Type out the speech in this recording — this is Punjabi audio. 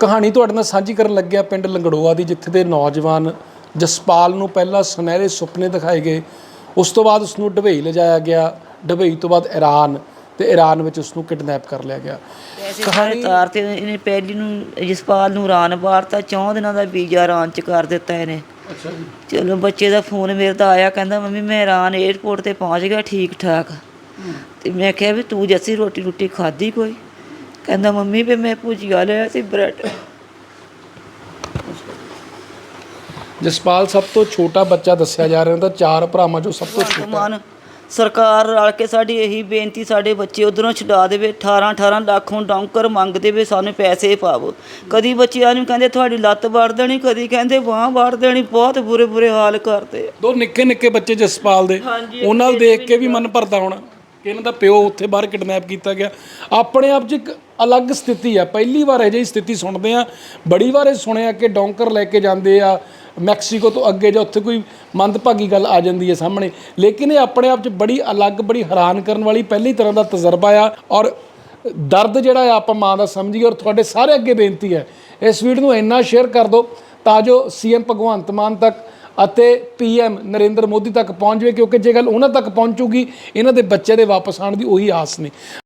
ਕਹਾਣੀ ਤੁਹਾਡੇ ਨਾਲ ਸਾਂਝੀ ਕਰਨ ਲੱਗਿਆ ਪਿੰਡ ਲੰਗੜੋਆ ਦੀ ਜਿੱਥੇ ਦੇ ਨੌਜਵਾਨ ਜਸਪਾਲ ਨੂੰ ਪਹਿਲਾਂ ਸੁਨਹਿਰੇ ਸੁਪਨੇ ਦਿਖਾਏ ਗਏ। ਉਸ ਤੋਂ ਬਾਅਦ ਉਸ ਨੂੰ ਡਬਈ ਲਿਜਾਇਆ ਗਿਆ। ਡਬਈ ਤੋਂ ਬਾਅਦ ਈਰਾਨ ਤੇ ਈਰਾਨ ਵਿੱਚ ਉਸ ਨੂੰ ਕਿਡਨੈਪ ਕਰ ਲਿਆ ਗਿਆ। ਸਾਰੇ ਤਾਰ ਤੇ ਇਹਨੇ ਪਹਿਲੀ ਨੂੰ ਜਸਪਾਲ ਨੂੰ ਰਾਨ ਬਾਰਤਾ ਚੌਂ ਦਿਨਾਂ ਦਾ ਵੀਜ਼ਾ ਰਾਂ ਚ ਕਰ ਦਿੱਤਾ ਇਹਨੇ। ਅੱਛਾ ਜੀ। ਚਲੋ ਬੱਚੇ ਦਾ ਫੋਨ ਮੇਰੇ ਤਾਂ ਆਇਆ ਕਹਿੰਦਾ ਮੰਮੀ ਮੈਂ ਇਰਾਨ 에ਅਰਪੋਰਟ ਤੇ ਪਹੁੰਚ ਗਿਆ ਠੀਕ ਠਾਕ ਤੇ ਮੈਂ ਕਿਹਾ ਵੀ ਤੂੰ ਜੱਸੀ ਰੋਟੀ ਰੋਟੀ ਖਾਧੀ ਕੋਈ? ਕਹਿੰਦਾ ਮੰਮੀ ਵੀ ਮੈਂ ਭੁਜੀਆ ਲਿਆ ਸੀ ਬ੍ਰੈਡ। ਜਸਪਾਲ ਸਭ ਤੋਂ ਛੋਟਾ ਬੱਚਾ ਦੱਸਿਆ ਜਾ ਰਿਹਾ ਤਾਂ ਚਾਰ ਭਰਾਵਾਂ ਚੋਂ ਸਭ ਤੋਂ ਛੋਟਾ। ਮਾਨ ਸਰਕਾਰ ਰਲ ਕੇ ਸਾਡੀ ਇਹੀ ਬੇਨਤੀ ਸਾਡੇ ਬੱਚੇ ਉਧਰੋਂ ਛਡਾ ਦੇਵੇ 18 18 ਲੱਖ ਹੁਣ ਡੌਂਕਰ ਮੰਗਦੇ ਵੇ ਸਾਨੂੰ ਪੈਸੇ ਪਾਵੋ। ਕਦੀ ਬੱਚਿਆਂ ਨੂੰ ਕਹਿੰਦੇ ਤੁਹਾਡੀ ਲੱਤ ਵੜ ਦੇਣੀ ਕਦੀ ਕਹਿੰਦੇ ਬਾਹ ਵੜ ਦੇਣੀ ਬਹੁਤ ਬੁਰੇ ਬੁਰੇ ਹਾਲ ਕਰਦੇ ਆ। ਦੋ ਨਿੱਕੇ ਨਿੱਕੇ ਬੱਚੇ ਜਸਪਾਲ ਦੇ। ਹਾਂਜੀ, ਉਹਨਾਂ ਨੂੰ ਦੇਖ ਕੇ ਵੀ ਮਨ ਭਰਦਾ ਹੋਣਾ। ਕਿ ਇਹਨਾਂ ਦਾ ਪਿਓ ਉੱਥੇ ਬਾਹਰ ਕਿਡਨੈਪ ਕੀਤਾ ਗਿਆ। ਆਪਣੇ ਆਪ 'ਚ ਇੱਕ ਅਲੱਗ ਸਥਿਤੀ ਆ। ਪਹਿਲੀ ਵਾਰ ਇਹ ਜਿਹੀ ਸਥਿਤੀ ਸੁਣਦੇ ਆ ਬੜੀ ਵਾਰ ਇਹ ਸੁਣਿਆ ਕਿ ਡੌਂਕਰ ਲੈ ਕੇ ਜਾਂਦੇ ਆ, ਮੈਕਸੀਕੋ ਤੋਂ ਅੱਗੇ ਜਾਂ ਉੱਥੇ ਕੋਈ ਮੰਦਭਾਗੀ ਗੱਲ ਆ ਜਾਂਦੀ ਹੈ ਸਾਹਮਣੇ। ਲੇਕਿਨ ਇਹ ਆਪਣੇ ਆਪ 'ਚ ਬੜੀ ਅਲੱਗ, ਬੜੀ ਹੈਰਾਨ ਕਰਨ ਵਾਲੀ ਪਹਿਲੀ ਤਰ੍ਹਾਂ ਦਾ ਤਜਰਬਾ ਆ ਔਰ ਦਰਦ ਜਿਹੜਾ ਆ ਆਪਾਂ ਮਾਂ ਦਾ ਸਮਝੀਏ ਔਰ ਤੁਹਾਡੇ ਸਾਰੇ ਅੱਗੇ ਬੇਨਤੀ ਹੈ। ਇਸ ਵੀਡੀਓ ਨੂੰ ਇੰਨਾ ਸ਼ੇਅਰ ਕਰ ਦਿਓ ਤਾਂ ਜੋ ਸੀਐਮ ਭਗਵੰਤ ਮਾਨ ਤੱਕ ਅਤੇ ਪੀਐਮ ਨਰਿੰਦਰ ਮੋਦੀ ਤੱਕ ਪਹੁੰਚ ਜਾਵੇ, ਕਿਉਂਕਿ ਜੇ ਗੱਲ ਉਹਨਾਂ ਤੱਕ ਪਹੁੰਚੂਗੀ, ਇਹਨਾਂ ਦੇ ਬੱਚੇ ਦੇ ਵਾਪਸ ਆਉਣ ਦੀ ਉਹੀ ਆਸ ਨੇ।